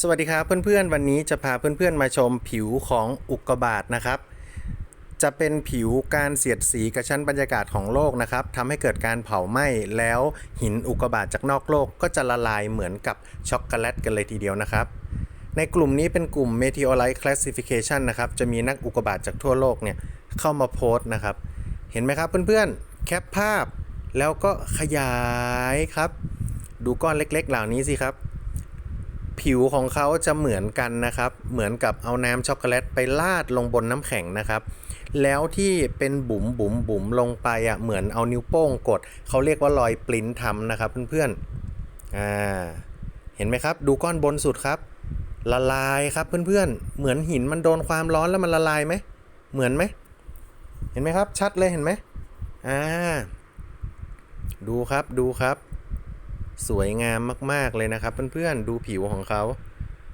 สวัสดีครับเพื่อนๆ วันนี้จะพาเพื่อนๆมาชมผิวของอุกกาบาตนะครับ จะเป็นผิวการเสียดสีกับชั้นบรรยากาศของโลกนะครับทำให้เกิดการเผาไหม้แล้วหินอุกกาบาตจากนอกโลกก็จะละลายเหมือนกับช็อกโกแลตกันเลยทีเดียวนะครับ ในกลุ่มนี้เป็นกลุ่ม Meteorite Classification นะครับ จะมีนักอุกกาบาตจากทั่วโลกเนี่ยเข้ามาโพสต์นะครับ เห็นไหมครับเพื่อนๆ แคปภาพแล้วก็ขยายครับ ดูก้อนเล็กๆ เหล่านี้สิครับ ผิวของเขาจะเหมือนกันนะครับ เหมือนกับเอาน้ำช็อกโกแลตไปลาดลงบนน้ำแข็งนะครับ แล้วที่เป็นบุ๋มบุ๋มบุ๋มลงไปอะเหมือนเอานิ้วโป้งกด เขาเรียกว่ารอยปริ้นทำนะครับเพื่อนๆอ่าเห็นไหมครับ ดูก้อนบนสุดครับ ละลายครับเพื่อนๆ เหมือนหินมันโดนความร้อนแล้วมันละลายไหมเหมือนไหมเห็นไหมครับ ชัดเลยเห็นไหมอ่าดูครับดูครับ สวยงามมาก ๆ เลยนะครับ เพื่อนๆ ดูผิวของเขา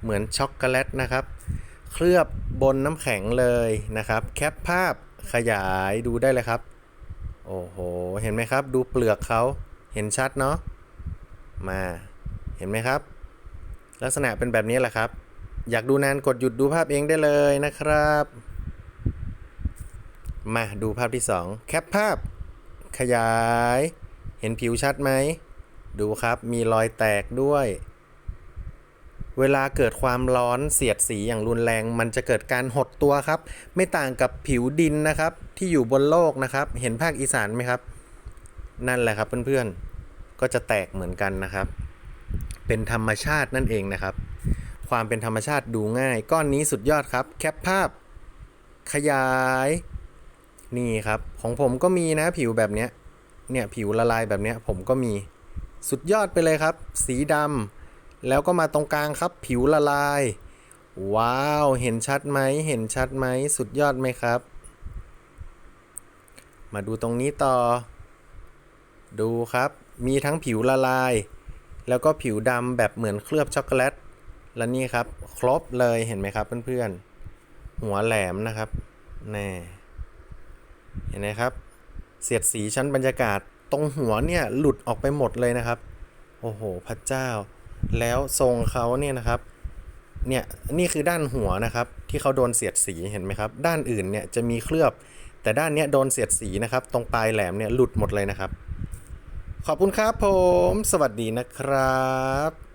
เหมือนช็อกโกแลตนะครับ เคลือบบนน้ำแข็งเลยนะครับ แคปภาพขยายดูได้เลยครับ โอ้โห เห็นไหมครับ ดูเปลือกเขาเห็นชัดเนาะ มาเห็นไหมครับ ลักษณะเป็นแบบนี้แหละครับ อยากดูนานกดหยุดดูภาพเองได้เลยนะครับ มาดูภาพที่ 2 แคปภาพ ขยาย เห็นผิวชัดไหม ดูครับมีรอยแตกด้วย เวลาเกิดความร้อนเสียดสีอย่างรุนแรง มันจะเกิดการหดตัวครับ ไม่ต่างกับผิวดินนะครับ ที่อยู่บนโลกนะครับ เห็นภาคอีสานไหมครับ นั่นแหละครับเพื่อนๆก็จะแตกเหมือนกันนะครับ เป็นธรรมชาตินั่นเองนะครับ ความเป็นธรรมชาติดูง่าย ก้อนนี้สุดยอดครับ แคปภาพ ขยาย นี่ครับ ของผมก็มีนะผิวแบบเนี้ยเนี่ยผิวละลายแบบเนี้ยผมก็มี สุดยอดไปเลยครับ สีดำแล้วก็มาตรงกลางครับผิวละลาย ว้าว เห็นชัดไหมเห็นชัดไหมสุดยอดไหมครับ มาดูตรงนี้ต่อ ดูครับ มีทั้งผิวละลาย แล้วก็ผิวดำแบบเหมือนเคลือบช็อกโกแลตและนี่ครับ ครบเลยเห็นไหมครับเพื่อนๆ หัวแหลมนะครับแน่เห็นไหมครับ เสียดสีชั้นบรรยากาศ ตรงหัวเนี่ยหลุดออกไปหมดเลยนะครับ โอ้โหพระเจ้า แล้วทรงเขาเนี่ยนะครับเนี่ยนี่คือด้านหัวนะครับ ที่เขาโดนเสียดสีเห็นไหมครับ ด้านอื่นเนี่ยจะมีเคลือบ แต่ด้านเนี้ยโดนเสียดสีนะครับ ตรงปลายแหลมเนี่ยหลุดหมดเลยนะครับ ขอบคุณครับผม สวัสดีนะครับ